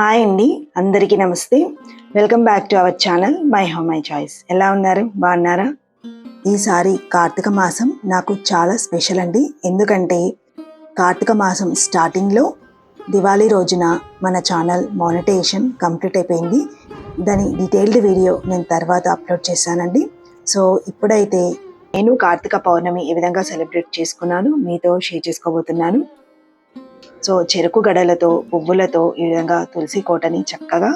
Hi అండి అందరికీ నమస్తే. Welcome back to our channel my home my choice ఎలా ఉన్నారు? బాగున్నారా? ఈసారి కార్తీక మాసం నాకు చాలా స్పెషల్ అండి. ఎందుకంటే కార్తీక మాసం స్టార్టింగ్లో దివాళీ రోజున మన ఛానల్ మానిటేషన్ కంప్లీట్ అయిపోయింది. దాని డీటెయిల్డ్ వీడియో నేను తర్వాత అప్లోడ్ చేశానండి. సో ఇప్పుడైతే నేను కార్తీక పౌర్ణమి ఏ విధంగా సెలబ్రేట్ చేసుకున్నాను మీతో షేర్ చేసుకోబోతున్నాను. సో చెరుకు గడలతో పువ్వులతో ఈ విధంగా తులసి కోటని చక్కగా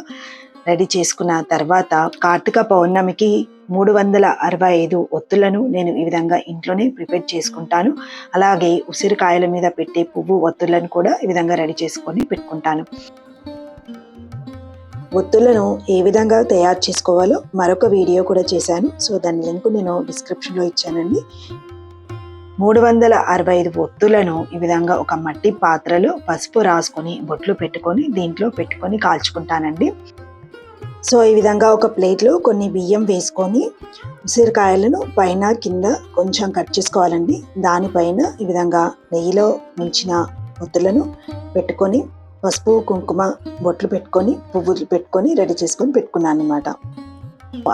రెడీ చేసుకున్న తర్వాత కార్తీక పౌర్ణమికి మూడు వందల అరవై ఐదు ఒత్తులను నేను ఈ విధంగా ఇంట్లోనే ప్రిపేర్ చేసుకుంటాను. అలాగే ఉసిరికాయల మీద పెట్టే పువ్వు ఒత్తులను కూడా ఈ విధంగా రెడీ చేసుకొని పెట్టుకుంటాను. ఒత్తులను ఏ విధంగా తయారు చేసుకోవాలో మరొక వీడియో కూడా చేశాను. సో దాని లింక్ నేను డిస్క్రిప్షన్లో ఇచ్చానండి. మూడు వందల అరవై ఐదు ఒత్తులను ఈ విధంగా ఒక మట్టి పాత్రలో పసుపు రాసుకొని బొట్లు పెట్టుకొని దీంట్లో పెట్టుకొని కాల్చుకుంటానండి. సో ఈ విధంగా ఒక ప్లేట్లో కొన్ని బియ్యం వేసుకొని ఉసిరికాయలను పైన కింద కొంచెం కట్ చేసుకోవాలండి. దానిపైన ఈ విధంగా నెయ్యిలో ముంచిన ఒత్తులను పెట్టుకొని పసుపు కుంకుమ బొట్లు పెట్టుకొని పువ్వులు పెట్టుకొని రెడీ చేసుకొని పెట్టుకున్నాను అనమాట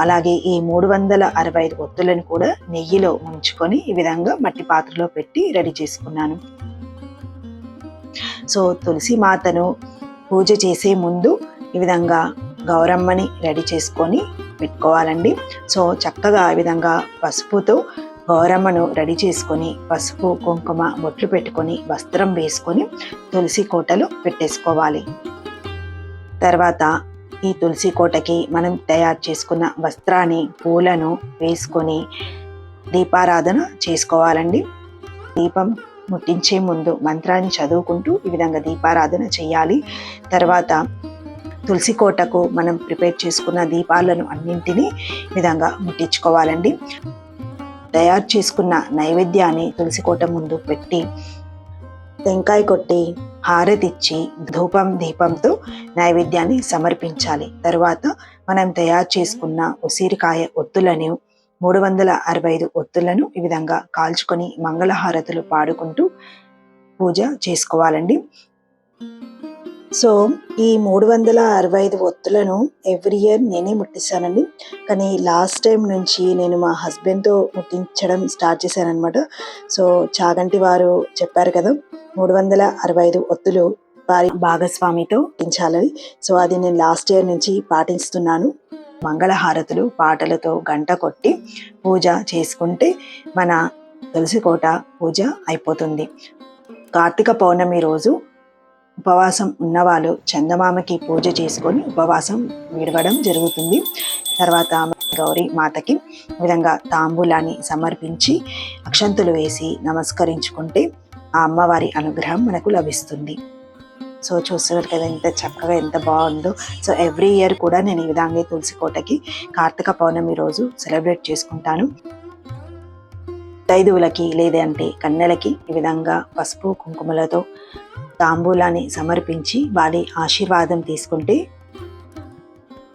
అలాగే ఈ మూడు వందల అరవై ఐదు ఒత్తులను కూడా నెయ్యిలో ముంచుకొని ఈ విధంగా మట్టి పాత్రలో పెట్టి రెడీ చేసుకున్నాను. సో తులసి మాతను పూజ చేసే ముందు ఈ విధంగా గౌరమ్మని రెడీ చేసుకొని పెట్టుకోవాలండి. సో చక్కగా ఈ విధంగా పసుపుతో గౌరమ్మను రెడీ చేసుకొని పసుపు కుంకుమ బొట్లు పెట్టుకొని వస్త్రం వేసుకొని తులసి కోటలో పెట్టేసుకోవాలి. తర్వాత ఈ తులసి కోటకి మనం తయారు చేసుకున్న వస్త్రాన్ని పూలను వేసుకొని దీపారాధన చేసుకోవాలండి. దీపం ముట్టించే ముందు మంత్రాన్ని చదువుకుంటూ ఈ విధంగా దీపారాధన చేయాలి. తర్వాత తులసి కోటకు మనం ప్రిపేర్ చేసుకున్న దీపాలను అన్నింటినీ విధంగా ముట్టించుకోవాలండి. తయారు చేసుకున్న నైవేద్యాన్ని తులసి కోట ముందు పెట్టి టెంకాయ కొట్టి హారతిచ్చి ధూపం దీపంతో నైవేద్యాన్ని సమర్పించాలి. తరువాత మనం తయారు చేసుకున్న ఉసిరికాయ ఒత్తులను మూడు వందల అరవై ఐదు ఒత్తులను ఈ విధంగా కాల్చుకొని మంగళహారతులు పాడుకుంటూ పూజ చేసుకోవాలండి. సో ఈ మూడు వందల అరవై ఐదు ఒత్తులను ఎవ్రీ ఇయర్ నేనే ముట్టిస్తానండి. కానీ లాస్ట్ టైం నుంచి నేను మా హస్బెండ్తో ముట్టించడం స్టార్ట్ చేశానమాట సో చాగంటి వారు చెప్పారు కదా మూడు వందల అరవై ఐదు ఒత్తులు వారి భాగస్వామితో ముట్టించాలని సో అది నేను లాస్ట్ ఇయర్ నుంచి పాటిస్తున్నాను. మంగళహారతులు పాటలతో గంట కొట్టి పూజ చేసుకుంటే మన తులసికోట పూజ అయిపోతుంది. కార్తీక పౌర్ణమి రోజు ఉపవాసం ఉన్నవాళ్ళు చందమామకి పూజ చేసుకొని ఉపవాసం విడవడం జరుగుతుంది. తర్వాత గౌరీ మాతకి విధంగా తాంబూలాన్ని సమర్పించి అక్షంతులు వేసి నమస్కరించుకుంటే ఆ అమ్మవారి అనుగ్రహం మనకు లభిస్తుంది. సో చూస్తున్నారు కదా ఎంత చక్కగా ఎంత బాగుందో. సో ఎవ్రీ ఇయర్ కూడా నేను ఈ విధంగా తులసి కోటకి కార్తీక పౌర్ణమి రోజు సెలబ్రేట్ చేసుకుంటాను. దైదువులకి లేదంటే కన్నెలకి ఈ విధంగా పసుపు కుంకుమలతో తాంబూలాన్ని సమర్పించి వారి ఆశీర్వాదం తీసుకుంటే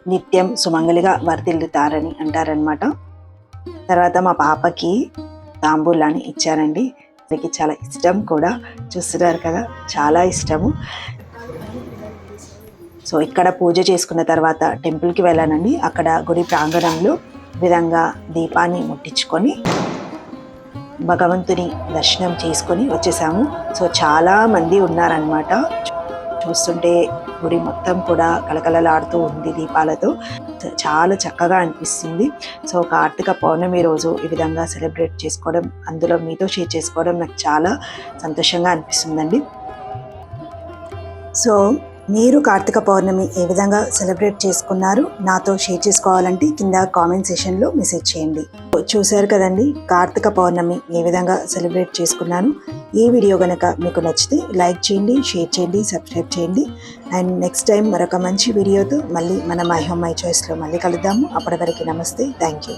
నిత్యం సుమంగలిగా వర్తిల్లుతారని అంటారనమాట తర్వాత మా పాపకి తాంబూలాన్ని ఇచ్చారండి. మనకి చాలా ఇష్టం కూడా. చూస్తున్నారు కదా చాలా ఇష్టము. సో ఇక్కడ పూజ చేసుకున్న తర్వాత టెంపుల్కి వెళ్ళానండి. అక్కడ గుడి ప్రాంగణంలో విధంగా దీపాన్ని ముట్టించుకొని భగవంతుని దర్శనం చేసుకొని వచ్చేసాము. సో చాలా మంది ఉన్నారనమాట చూస్తుంటే గుడి మొత్తం కూడా కలకలలాడుతూ ఉంది దీపాలతో. చాలా చక్కగా అనిపిస్తుంది. సో కార్తీక పౌర్ణమి రోజు ఈ విధంగా సెలబ్రేట్ చేసుకోవడం అందులో మీతో షేర్ చేసుకోవడం నాకు చాలా సంతోషంగా అనిపిస్తుందండి. సో మీరు కార్తీక పౌర్ణమి ఏ విధంగా సెలబ్రేట్ చేసుకున్నారు? నాతో షేర్ చేసుకోవాలంటే కింద కామెంట్ సెషన్లో మెసేజ్ చేయండి. చూశారు కదండి కార్తీక పౌర్ణమి ఏ విధంగా సెలబ్రేట్ చేసుకున్నాను? ఈ వీడియో కనుక మీకు నచ్చితే లైక్ చేయండి షేర్ చేయండి సబ్స్క్రైబ్ చేయండి. అండ్ నెక్స్ట్ టైం మరొక మంచి వీడియోతో మళ్ళీ మన మై హోమ్ మై చాయిస్లో మళ్ళీ కలుద్దాము. అప్పటి వరకు నమస్తే. Thank you.